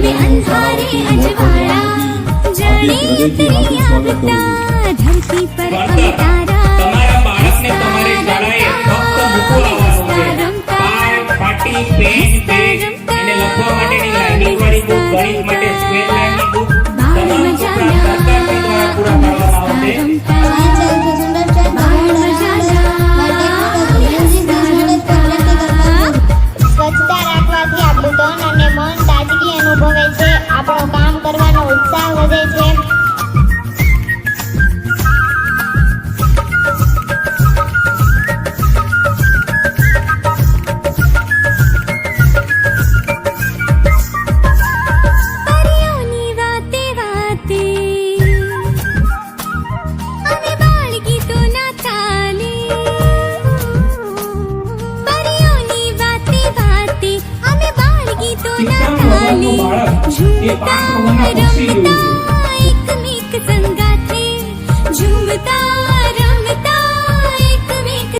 હવે ધરતી પર અમે તારા તમારા બાળકને તમારી શાળાએ ફક્ત મૂકો આવવાનો છે પાય પાટી 我爸是个文化